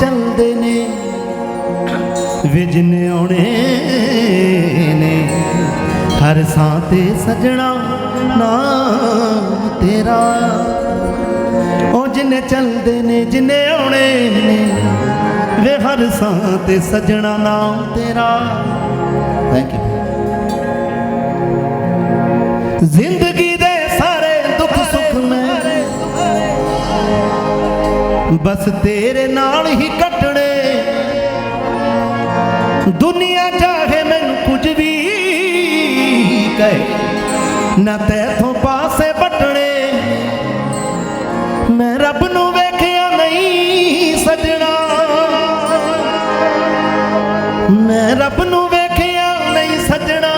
ਚੱਲਦੇ ਨੇ ਵਿਜਨ ਆਉਣੇ ਨੇ, ਹਰ ਸਾਂ ਤੇ ਸਜਣਾ ਨਾਮ ਤੇਰਾ। ਉਹ ਜਿੰਨੇ ਚੱਲਦੇ ਨੇ, ਜਿੰਨੇ ਆਉਣੇ ਨੇ, ਵੇ ਹਰ ਸਾਂ ਤੇ ਸਜਣਾ ਨਾਮ ਤੇਰਾ। ਥੈਂਕ ਯੂ ਜ਼ਿੰਦਗੀ ਬਸ ਤੇਰੇ ਨਾਲ ਹੀ ਕੱਟਣੇ। ਦੁਨੀਆ ਚਾਹੇ ਮੈਨੂੰ ਕੁਝ ਵੀ ਕਹੇ, ਨਾ ਤੇਥੋਂ ਪਾਸੇ ਵੱਟਣੇ। ਮੈਂ ਰੱਬ ਨੂੰ ਵੇਖਿਆ ਨਹੀਂ ਸਜਣਾ। ਮੈਂ ਰੱਬ ਨੂੰ ਵੇਖਿਆ ਨਹੀਂ ਸਜਣਾ।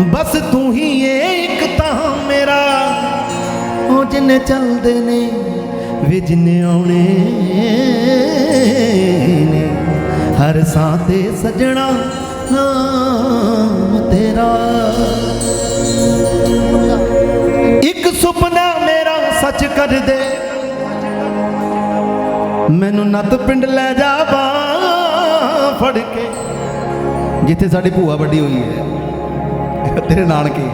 ਬਸ ਤੂੰ ਹੀ ਏ ਇੱਕ ਤਾਂ ਮੇਰਾ। ਉਹ ਜਿੰਨੇ ਚੱਲਦੇ ਨੇ ਵੇ ਜਿੰਨੇ ਆਉਣੇ ਨੇ, ਹਰ ਸਾਹ ਤੇ ਸਜਣਾ ਨਾਮ ਤੇਰਾ। ਇੱਕ ਸੁਪਨਾ ਮੇਰਾ ਸੱਚ ਕਰ ਦੇ। ਮੈਨੂੰ ਨੱਤ ਪਿੰਡ ਲੈ ਜਾਵਾ ਫੜ ਕੇ। ਜਿੱਥੇ ਸਾਡੀ ਭੂਆ ਵੱਡੀ ਹੋਈ ਹੈ, ਤੇਰੇ ਨਾਨਕੇ।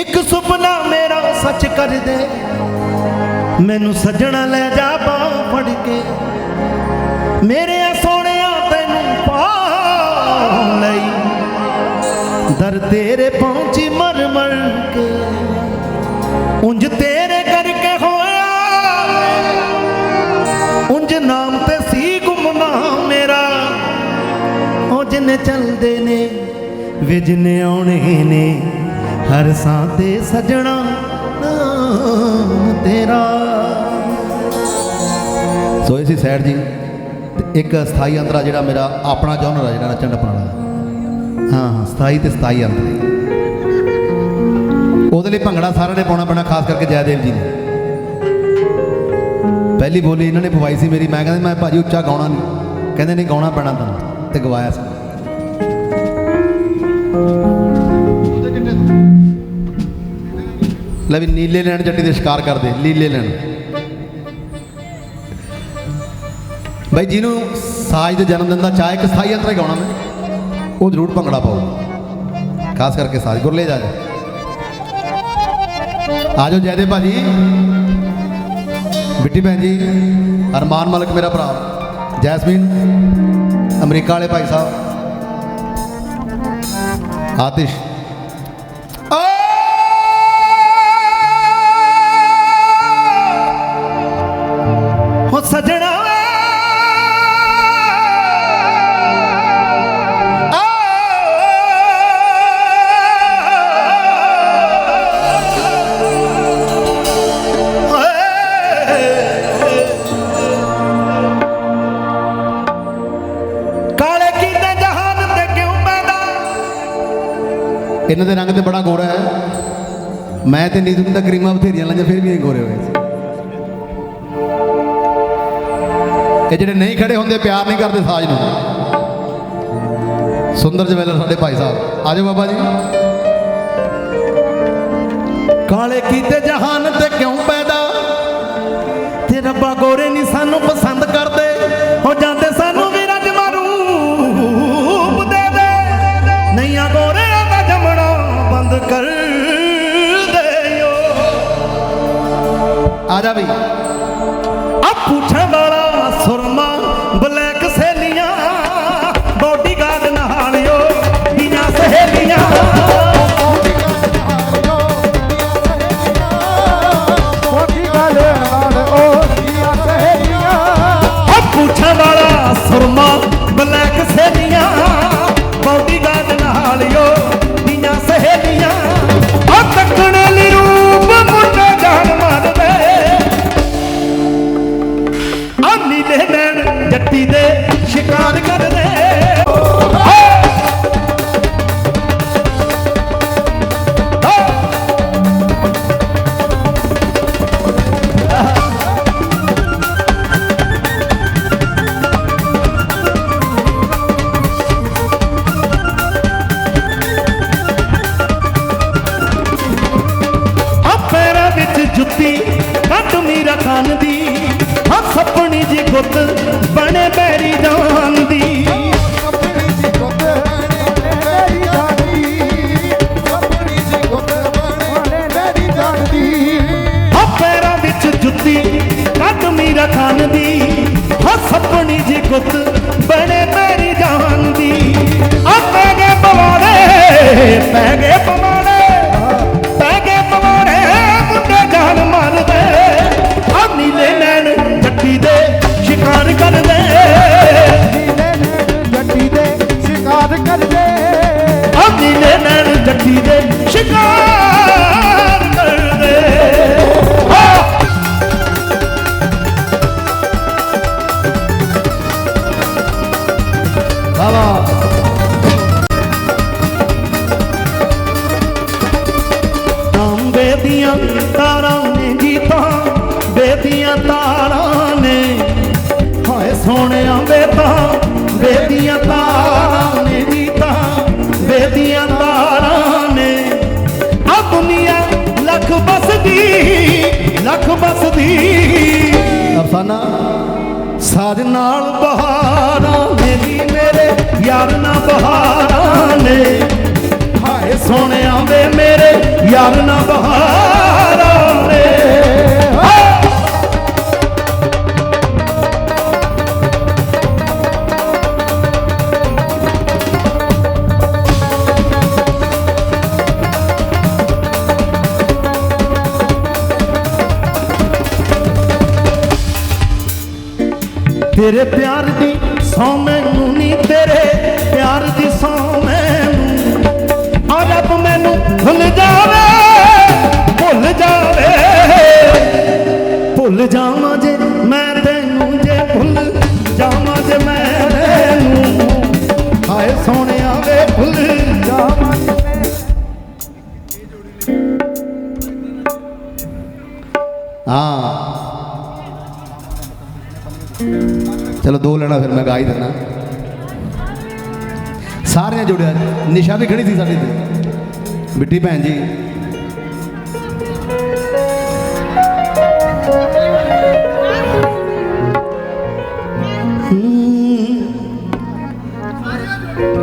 ਇੱਕ ਸੁਪਨਾ ਮੇਰਾ ਸੱਚ ਕਰ ਦੇ। ਮੈਨੂੰ ਸੱਜਣਾ ਲੈ ਜਾ ਬਾਹ ਫੜ ਕੇ। ਮੇਰੇ ਸੋਹਣਿਆ ਤੈਨੂੰ ਪਾ ਲਈ। ਦਰ ਤੇਰੇ ਪਹੁੰਚੀ ਮਰ ਮਰ ਕੇ। ਉਂਝ ਤੇਰੇ ਕਰਕੇ ਹੋਇਆ। ਉਂਝ ਨਾਮ ਤੇ ਸੀ ਗੁਮਨਾਮ ਮੇਰਾ। ਉਹ ਜਿੰਨੇ ਚੱਲਦੇ ਨੇ ਵਿਜਨੇ ਆਉਣੇ ਨੇ, ਹਰ ਸਾਹ ਤੇ ਸਜਣਾ ਤੇਰਾ। ਸੋ ਇਹ ਸੀ ਸੈਡ ਜੀ। ਤੇ ਇੱਕ ਸਥਾਈ ਅੰਤਰਾ ਜਿਹੜਾ ਮੇਰਾ ਆਪਣਾ ਜਨਰ ਹੈ ਜਿਹੜਾ ਨੱਚਣ ਟੱਪਣ ਵਾਲਾ ਹਾਂ ਹਾਂ, ਸਥਾਈ ਤੇ ਸਥਾਈ ਅੰਤਰੇ। ਉਹਦੇ ਲਈ ਭੰਗੜਾ ਸਾਰਿਆਂ ਨੇ ਪਾਉਣਾ ਪੈਣਾ, ਖਾਸ ਕਰਕੇ ਜੈਦੇਵ ਜੀ ਨੇ। ਪਹਿਲੀ ਬੋਲੀ ਇਹਨਾਂ ਨੇ ਪਵਾਈ ਸੀ ਮੇਰੀ। ਮੈਂ ਕਹਿੰਦਾ, ਮੈਂ ਭਾਜੀ ਉੱਚਾ ਗਾਉਣਾ ਨਹੀਂ। ਕਹਿੰਦੇ, ਨਹੀਂ, ਗਾਉਣਾ ਪੈਣਾ ਤੁਹਾਨੂੰ ਤੇ ਗਵਾਇਆ ਸੀ। ਲੈ ਵੀ ਨੀਲੇ ਲੈਣ ਜੱਟੀ ਦੇ ਸ਼ਿਕਾਰ ਕਰਦੇ। ਲੀਲੇ ਲੈਣ। ਬਾਈ ਜਿਹਨੂੰ ਸਾਜ ਦੇ ਜਨਮ ਦਿਨ ਦਾ ਚਾਹੇ ਇੱਕ ਸਥਾਈ ਅੰਤਰ ਹੀ ਗਾਉਣਾ ਮੈਂ ਉਹ ਜ਼ਰੂਰ ਭੰਗੜਾ ਪਾਓ ਖਾਸ ਕਰਕੇ ਸਾਜ ਗੁਰਲੇ ਜਾ ਜਾ ਆਜੋ ਜੈਦੇ ਭਾਜੀ। ਬਿੱਟੀ ਭੈਣ ਜੀ, ਅਰਮਾਨ ਮਲਕ ਮੇਰਾ ਭਰਾ, ਜੈਸਮੀਨ, ਅਮਰੀਕਾ ਵਾਲੇ ਭਾਈ ਸਾਹਿਬ, ਆਤਿਸ਼। ਇਹਨਾਂ ਦੇ ਰੰਗ ਤੇ ਬੜਾ ਗੋਰਾ ਹੈ। ਮੈਂ ਤੇ ਨੀਤੂ ਨੂੰ ਤਾਂ ਕਰੀਮਾਂ ਬਥੇਰੀਆਂ ਲਾਈਆਂ, ਫਿਰ ਵੀ ਇਹ ਗੋਰੇ ਹੋਏ ਇਹ ਜਿਹੜੇ ਨਹੀਂ ਖੜੇ ਹੁੰਦੇ, ਪਿਆਰ ਨਹੀਂ ਕਰਦੇ ਸਾਜ ਨੂੰ। ਸੁੰਦਰ ਜਵੈਲਰ ਸਾਡੇ ਭਾਈ ਸਾਹਿਬ। ਆਜੋ ਬਾਬਾ ਜੀ। ਕਾਲੇ ਕੀਤੇ ਜਹਾਨ ਤੇ ਕਿਉਂ ਪੈਦਾ? ਤੇ ਰੱਬਾ ਗੋਰੇ ਆ ਆ ਨੀਲੇ ਨੈਣ ਜੱਟੀ ਦੇ ਸ਼ਿਕਾਰ ਕਰਦੇ। ਤਾਂਬੇ ਤਾਰਾਂ ਨੇ ਗੀਤਾਂ ਬੇਦੀਆਂ ਤਾਰਾਂ ਨੇ। ਹਾਏ ਸੋਹਣਿਆਂ ਵੇ ਤਾਂ ਬੇਦੀਆਂ ਤਾਰਾਂ ਨੇ ਗੀਤਾਂ ਬੇਦੀਆਂ ਤਾਰਾਂ ਨੇ। ਆ ਦੁਨੀਆ ਲੱਖ ਬਸਦੀ ਲੱਖ ਬਸਦੀ ਅਫਸਾਨਾ ਸਾਜ ਨਾਲ ਬਹਾਰਾਂ ਮੇਰੀ ਮੇਰੇ ਯਾਰ ਨਾ ਬਹਾਰਾਂ ਨੇ। ਸੋਹਣਿਆਂ ਵੇ ਮੇਰੇ, ਯਾਰ ਨਾ ਬਹਾਰਾਂ ਨੇ ਤੇਰੇ ਪਿਆਰ ਦੀ ਸੌ ਮੈਨੂੰ ਨਹੀਂ ਤੇਰੇ ਪਿਆਰ ਦੀ ਸੌ ਮੈਨੂੰ ਭੁੱਲ ਜਾਵੇ ਭੁੱਲ ਜਾਵੇ। ਭੁੱਲ ਜਾਵਾਂ ਜੇ ਮੈਂ ਤੈਨੂੰ, ਜੇ ਭੁੱਲ ਜਾਵਾਂ ਜੇ ਮੈਂ ਤੈਨੂੰ। ਹਾਏ ਸੋਹਣਿਆ ਵੇ, ਭੁੱਲ ਜਾਵਾਂ ਹਾਂ। ਚਲੋ ਦੋ ਲੈਣਾ, ਫਿਰ ਮੈਂ ਗਾ ਹੀ ਦਿੰਦਾ। ਸਾਰਿਆਂ ਜੁੜਿਆ ਨਿਸ਼ਾ ਵੀ ਖੜੀ ਸੀ ਸਾਡੀ ਤੇ। ਬਿੱਟੀ ਭੈਣ ਜੀ।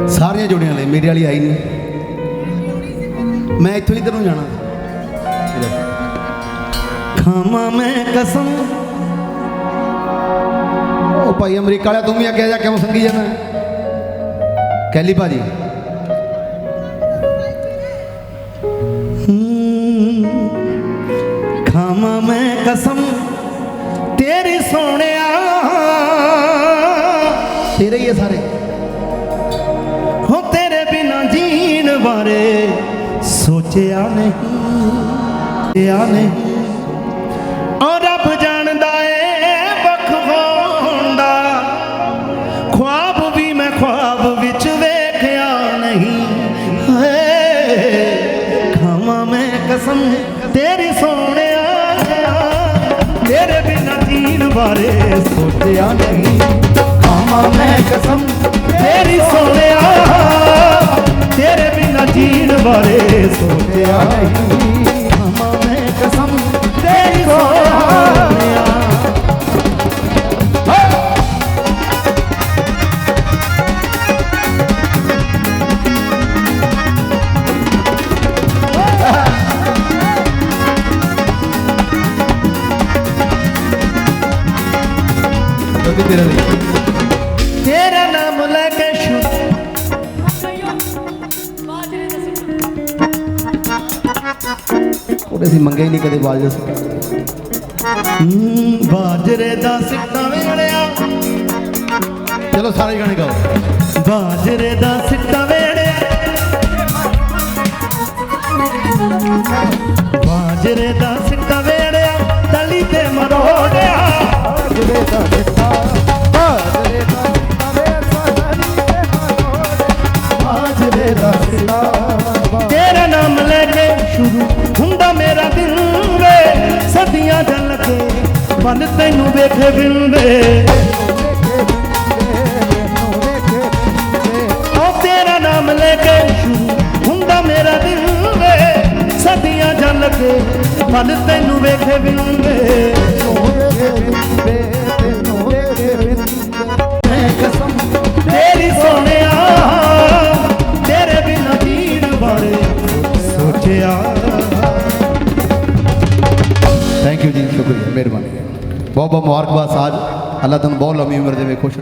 ਸਾਰੀਆਂ ਜੁੜੀਆਂ ਲਈ ਮੇਰੇ ਵਾਲੀ ਆਈ ਨਹੀਂ। ਮੈਂ ਇੱਥੋਂ ਇੱਧਰ ਨੂੰ ਜਾਣਾ। ਖਾਵਾਂ ਮੈਂ ਕਸਮ। ਉਹ ਭਾਈ ਅਮਰੀਕਾ ਵਾਲਾ ਤੂੰ ਵੀ ਅੱਗੇ ਜਾ, ਕਿਉਂ ਸੰਗੀ ਜਾਣਾ ਕੈਲੀ ਭਾਜੀ। ਤੇਰੇ ਹੀ ਆ ਸਾਰੇ। ਹੋ ਤੇਰੇ ਬਿਨਾ ਜੀਣ ਬਾਰੇ ਸੋਚਿਆ ਨਹੀਂ ਸੋਚਿਆ ਨਹੀਂ। ਔਰ ਰੱਬ ਜਾਣਦਾ ਏ, ਵੱਖ ਦਾ ਖੁਆਬ ਵੀ ਮੈਂ ਖੁਆਬ ਵਿੱਚ ਵੇਖਿਆ ਨਹੀਂ। ਹਏ ਖਾਵਾਂ ਮੈਂ ਕਸਮ ਤੇਰੀ ਸੋਹਣਿਆ ਤੇਰੇ ਬਿਨਾ ਜੀਣ ਬਾਰੇ ਸੋਚਿਆ ਨਹੀਂ। ਖਾਵਾਂ ਮੈਂ ਕਸਮ ਤੇਰੀ ਸੋਹਣਿਆ, ਤੇਰੇ ਬਿਨਾ ਜੀਣ ਬਾਰੇ ਸੋਚਿਆ ਨਹੀਂ। ਖਾਵਾਂ ਮੈਂ ਕਸਮ ਤੇਰੀ ਸੋਹਣਿਆ। ਕਿਉਂਕਿ ਤੇਰੇ ਉਹਦੇ ਸੀ ਮੰਗੇ ਹੀ ਨਹੀਂ ਕਦੇ ਬਾਜ ਹੂੰ ਬਾਜਰੇ ਦਾ ਸਿੱਟਾ ਵੇੜਿਆ ਚਲੋ ਸਾਰੇ ਗਾਣੇ ਗਾਓ। ਬਾਜਰੇ ਦਾ ਸਿੱਟਾ ਵੇੜਿਆ ਬਾਜਰੇ ਦਾ ਸਿੱਟਾ ਵੇੜਿਆ ਤਲੀ ਤੇ ਮਰੋੜਿਆ ਬਾਜਰੇ ਦਾ ਵੇਖੇ ਬਿੰਦੇ ਤੇਰਾ ਨਾਮ ਲੈ ਕੇ ਹੁੰਦਾ ਮੇਰਾ ਸਦੀਆਂ ਜਲ ਤੈਨੂੰ ਵੇਖੇ ਬਿੰਦੇ। ਤੇਰੀ ਸੋਹਣਿਆ, ਤੇਰੇ ਬਿਨਾ ਜੀਣ ਬਾਰੇ ਸੋਚਿਆ। ਥੈਂਕ ਯੂ ਜੀ, ਸ਼ੁਕਰੀਆ, ਮਿਹਰਬਾਨੀ। ਬਹੁਤ ਬਹੁਤ ਮੁਬਾਰਕਬਾਦ। ਲੰਮੀ ਉਮਰ ਦੇਵੇ ਖੁਸ਼